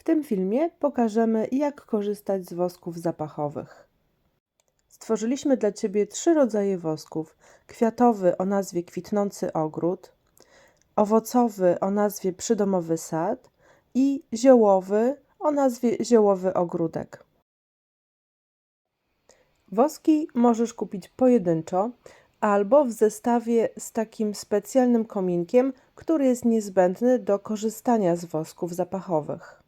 W tym filmie pokażemy, jak korzystać z wosków zapachowych. Stworzyliśmy dla Ciebie trzy rodzaje wosków: kwiatowy o nazwie kwitnący ogród, owocowy o nazwie przydomowy sad i ziołowy o nazwie ziołowy ogródek. Woski możesz kupić pojedynczo albo w zestawie z takim specjalnym kominkiem, który jest niezbędny do korzystania z wosków zapachowych.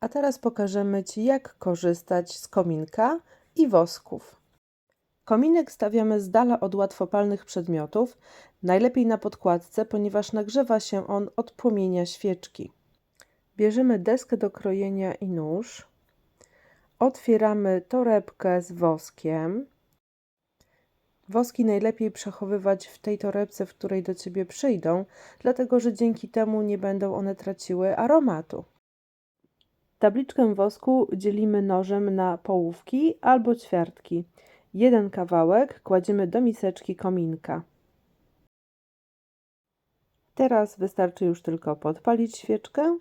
A teraz pokażemy Ci, jak korzystać z kominka i wosków. Kominek stawiamy z dala od łatwopalnych przedmiotów, najlepiej na podkładce, ponieważ nagrzewa się on od płomienia świeczki. Bierzemy deskę do krojenia i nóż. Otwieramy torebkę z woskiem. Woski najlepiej przechowywać w tej torebce, w której do Ciebie przyjdą, dlatego że dzięki temu nie będą one traciły aromatu. Tabliczkę wosku dzielimy nożem na połówki albo ćwiartki. Jeden kawałek kładziemy do miseczki kominka. Teraz wystarczy już tylko podpalić świeczkę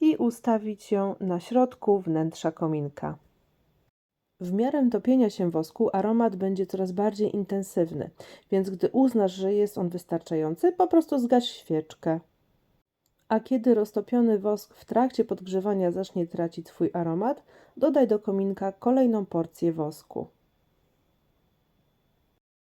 i ustawić ją na środku wnętrza kominka. W miarę topienia się wosku aromat będzie coraz bardziej intensywny, więc gdy uznasz, że jest on wystarczający, po prostu zgaś świeczkę. A kiedy roztopiony wosk w trakcie podgrzewania zacznie tracić swój aromat, dodaj do kominka kolejną porcję wosku.